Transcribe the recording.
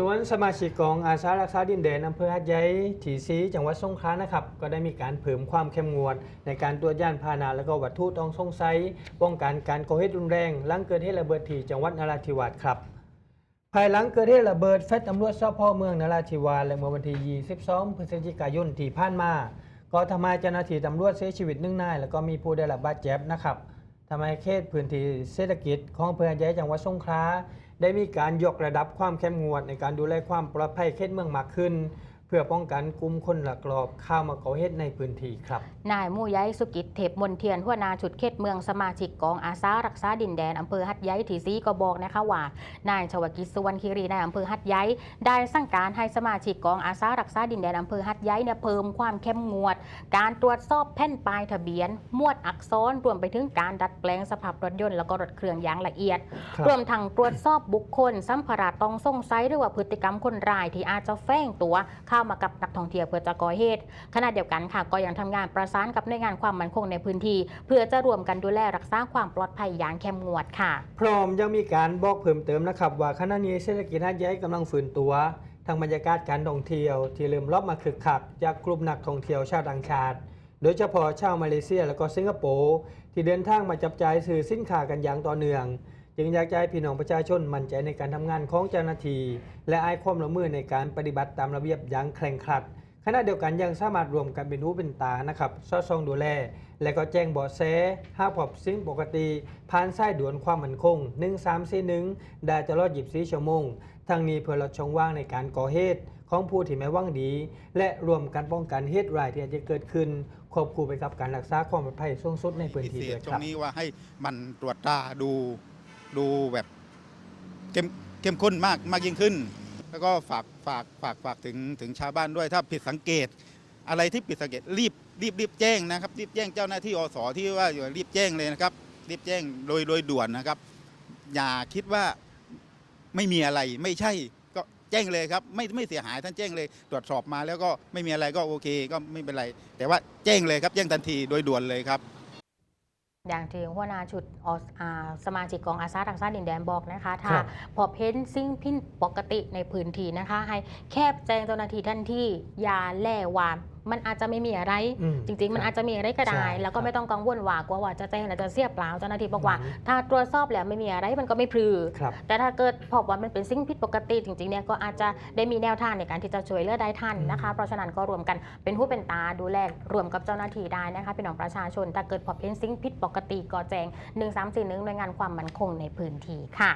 ส่วนสมาชิกกองอาสารักษาดินแดนอำเภอหัดใหญ่ถีซีจังหวัดสงขลานะครับ ก็ได้มีการเพิ่มความเข้มงวด ในการตรวจย่านพาหนะและก็วัตถุต้องสงสัยป้องกันการก่อเหตุรุนแรงหลังเกิดเหตุระเบิดที่จังหวัดนราธิวาสครับ ภายหลังเกิดเหตุระเบิดแฟตตำรวจสพเมืองนราธิวาสและเมื่อวันที่ 22 พฤศจิกายนที่ผ่านมา ก็ทำให้เจ้าหน้าที่ตำรวจเสียชีวิตหนึ่งนาย แล้วก็มีผู้ได้รับบาดเจ็บนะครับ ทำให้เขตพื้นที่เศรษฐกิจของอำเภอแย่จังหวัดสงขลาได้มีการยกระดับความเข้มงวดในการดูแลความปลอดภัยเขตเมืองมากขึ้น เพื่อป้องกันกลุ่มคนหลักลอบเข้ามาก่อเหตุในพื้นที่ครับ นายมู่ย้ายสุกิจเทพมนเทียนหัวหนาชุดเขตเมืองสมาชิกกองอาสารักษาดินแดนอำเภอหัดใหญ่ทีซีก็บอกนะคะว่านายชวกิจสุวรรณคีรีในายอำเภอหัดใหญ่ได้สั่งการให้สมาชิกกองอาสารักษาดินแดนอำเภอหัดใหญ่เนี่ยเพิ่มความเข้มงวด การตรวจสอบแผ่นป้ายทะเบียนมวดอักษรรวมไปถึงการดัดแปลงสภาพรถยนต์แล้วก็รถเครื่องอย่างละเอียดครับรวมทั้งตรวจสอบบุคคลสัมภาระต้องสงสัยหรือว่าพฤติกรรมคนร้ายที่อาจจะแฝงตัวเข้ามากับนักท่องเที่ยวเพื่อจะก่อเหตุขณะเดียวกันค่ะก็ยังทำงานประสานกับหน่วยงานความมั่นคงในพื้นที่ เพื่อจะรวมกันดูแลรักษาความปลอดภัยอย่างเข้มงวดค่ะ พร้อมยังมีการบอกเพิ่มเติมนะครับ ว่าขณะนี้เศรษฐกิจหัดใหญ่กำลังฟื้นตัวทางบรรยากาศการท่องเที่ยวที่เริ่มรอบมาคึกคักจากกลุ่มนักท่องเที่ยวชาวต่างชาติโดยเฉพาะชาวมาเลเซียและก็สิงคโปร์ที่เดินทางมาจับจ่ายซื้อสินค้ากันอย่างต่อเนื่อง จึงอยากจะให้พี่น้องประชาชนมั่นใจในการทำงานของเจ้าหน้าที่และอายความละมือในการปฏิบัติตามระเบียบอย่างเคร่งครัดขณะเดียวกันยังสามารถรวมกันเป็นหูเป็นตานะครับซอดส่องดูแล และก็แจ้งเบาะแสห้าพบสิ่งปกติ ผ่านสายด่วนความมั่นคง 1341ได้ตลอด24ชั่วโมงทางนี้เพื่อลดช่องว่างในการก่อเหตุของผู้ที่ไม่ว่างดี และรวมกันป้องกันเหตุร้ายที่อาจจะเกิดขึ้นควบคู่ไปกับการรักษาความปลอดภัยสูงสุดในพื้นที่เด้วยครับตรงนี้ว่าให้มันตรวจตาดู ดูแบบเข้มเข้มข้นมากมากยิ่งขึ้น แล้วก็ฝากฝากฝากฝากถึงถึงชาวบ้านด้วย ถ้าผิดสังเกต อะไรที่ผิดสังเกตรีบรีบรีบแจ้งนะครับ รีบแจ้งเจ้าหน้าที่อสที่ว่าอยู่รีบแจ้งเลยนะครับ รีบแจ้งโดยโดยด่วนนะครับ อย่าคิดว่าไม่มีอะไรไม่ใช่ก็แจ้งเลยครับ ไม่ไม่เสียหายท่านแจ้งเลย ตรวจสอบมาแล้วก็ไม่มีอะไรก็โอเค ก็ไม่เป็นไร แต่ว่าแจ้งเลยครับแจ้งทันทีโดยด่วนเลยครับ อย่างที่หัวหน้าชุดอสอาสมาชิกกองอาสารักษาดินแดนบอกนะคะ ถ้าครับพบเห็นสิ่งผิดปกติในพื้นที่นะคะ ให้แคบแจ้งเจ้าหน้าที่ทันทีอย่าแล่วาม มันอาจจะไม่มีอะไรอืมจริง ๆ มันอาจจะมีอะไรก็ได้ใช่แล้วก็ครับไม่ต้องกังวลว่ากลัวว่าจะแจ้งแล้วจะเสียเปล่าเจ้าหน้าที่บอกว่าอืมถ้าตรวจสอบแล้วไม่มีอะไรมันก็ไม่พลือครับแต่ถ้าเกิดพบว่ามันเป็นสิ่งผิดปกติจริงๆเนี่ยก็อาจจะได้มีแนวทางในการที่จะช่วยเหลือได้ทันนะคะ เพราะฉะนั้นก็รวมกันเป็นผู้เป็นตาดูแลรวมกับเจ้าหน้าที่ได้นะคะพี่น้องประชาชนถ้าเกิดพบเห็นสิ่งผิดปกติก็แจ้ง1341หน่วยงานความมั่นคงในพื้นที่ค่ะ